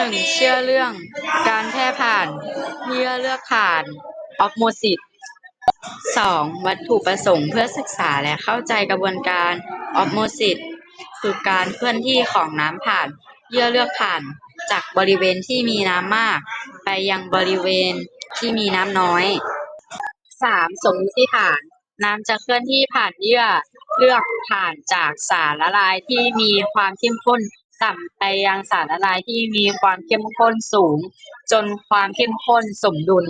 นึ่งเชื่อเรื่องการแพร่ผ่านเยื่อเลือกผ่านออฟโมซิสสองวัตถุประสงค์เพื่อศึกษาและเข้าใจกระบวนการออฟโมซิสคือการเคลื่อนที่ของน้ำผ่านเยื่อเลือกผ่านจากบริเวณที่มีน้ำมาก ไปยังบริเวณที่มีน้ำน้อยสามสมมติฐาน น้ำจะเคลื่อนที่ผ่านเยื่อเลือกผ่านจากสารละลายที่มีความเข้มข้น ต่ำไปยังสารละลายที่มีความเข้มข้นสูง จนความเข้มข้นสมดุล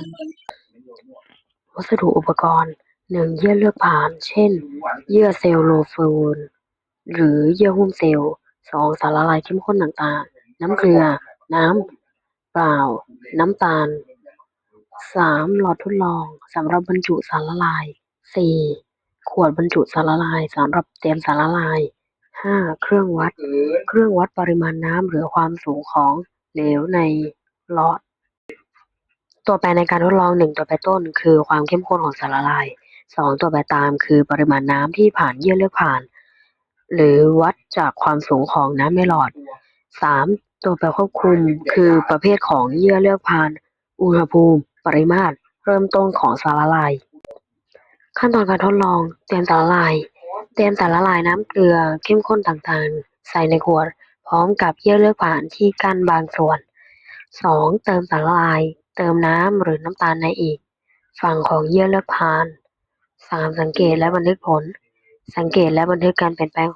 วัสดุอุปกรณ์หนึ่งเยื่อเลือกผ่าน เช่น เยื่อเซลลูโฟนหรือเยื่อหุ้มเซลล์สองสารละลายเข้มข้นต่างๆ น้ำเกลือ น้ำเปล่า น้ำตาลสามหลอดทดลองสำหรับบรรจุสารละลายสี่ขวดบรรจุสารละลายสำหรับเตรียมสารละลาย ห้า เครื่องวัด เครื่องวัดปริมาณน้ำหรือความสูงของเหลวในหลอด ตัวแปรในการทดลองหนึ่งตัวแปรต้น คือความเข้มข้นของสารละลายสองตัวแปรตาม คือปริมาณน้ำที่ผ่านเยื่อเลือกผ่าน หรือวัดจากความสูงของน้ำในหลอดสามตัวแปรควบคุมคือประเภทของเยื่อเลือกผ่าน อุณหภูมิ ปริมาตร เริ่มต้นของสารละลาย ขั้นตอนการทดลอง เตรียมสารละลาย เตรียมสารละลายน้ำเกลือเข้มข้นต่าง ๆ ใส่ในขวดพร้อมกับเยื่อเลือกผ่านที่กั้นบางส่วนสองเติมสารละลาย เติมน้ำหรือน้ำตาลในอีก ฝั่งของเยื่อเลือกผ่านสามสังเกตและบันทึกผล สังเกตและบันทึกการเปลี่ยนแปลง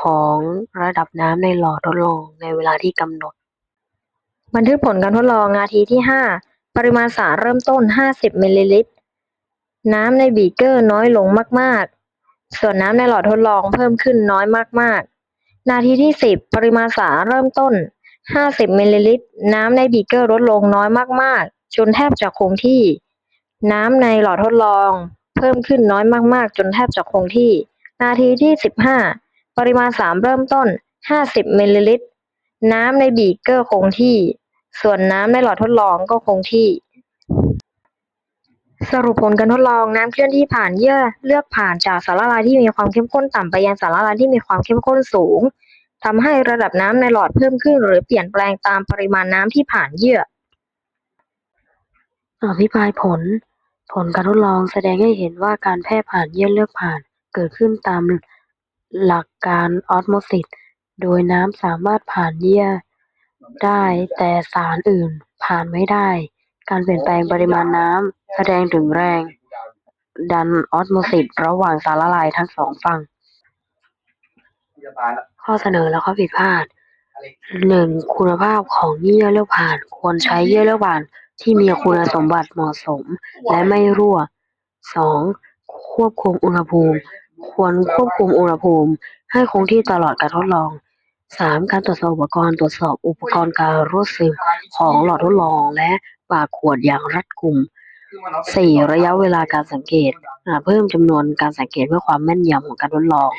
ของระดับน้ำในหลอดทดลองในเวลาที่กำหนด บันทึกผลการทดลองนาทีที่ 5 ปริมาณสารเริ่มต้น 50มิลลิลิตร น้ำในบีเกอร์น้อยลงมาก ๆ ส่วนน้ำในหลอดทดลองเพิ่มขึ้นน้อยมาก ๆ นาทีที่ 10 ปริมาณสารเริ่มต้น 50มิลลิลิตร น้ำในบีเกอร์ลดลงน้อยมาก ๆ จนแทบจะคงที่ น้ำในหลอดทดลอง เพิ่มขึ้นน้อยมาก ๆ จนแทบจะคงที่ นาทีที่ 15 ปริมาณสารเริ่มต้น 50มิลลิลิตร น้ำในบีเกอร์คงที่ ส่วนน้ำในหลอดทดลองก็คงที่ สรุปผลการทดลองน้ำเคลื่อนที่ผ่านเยื่อเลือกผ่านจากสารละลายที่มีความเข้มข้นต่ำไปยังสารละลายที่มีความเข้มข้นสูงทำให้ระดับน้ำในหลอดเพิ่มขึ้น หรือเปลี่ยนแปลงตามปริมาณน้ำที่ผ่านเยื่ออภิปรายผล ผลการทดลองแสดงให้เห็นว่าการแพร่ผ่านเยื่อเลือกผ่านเกิดขึ้นตามหลักการออสโมซิสโดยน้ำสามารถผ่านเยื่อได้ แต่สารอื่นผ่านไม่ได้ การเปลี่ยนแปลงปริมาณน้ำแสดงถึงแรง ดันออสโมซิสระหว่างสารละลายทั้งสองฝั่ง ข้อเสนอและข้อผิดพลาดหนึ่งคุณภาพของเยื่อเลือกผ่าน ควรใช้เยื่อเลือกผ่านที่มีคุณสมบัติเหมาะสม และไม่รั่วสองควบคุมอุณหภูมิ ควรควบคุมอุณหภูมิ ให้คงที่ตลอดการทดลอง สามการตรวจสอบอุปกรณ์ ตรวจสอบอุปกรณ์การรั่วซึมของหลอดทดลองและปากขวดอย่างรัดกุมสี่ระยะเวลาการสังเกต เพิ่มจำนวนการสังเกตเพื่อความแม่นยำของการทดลอง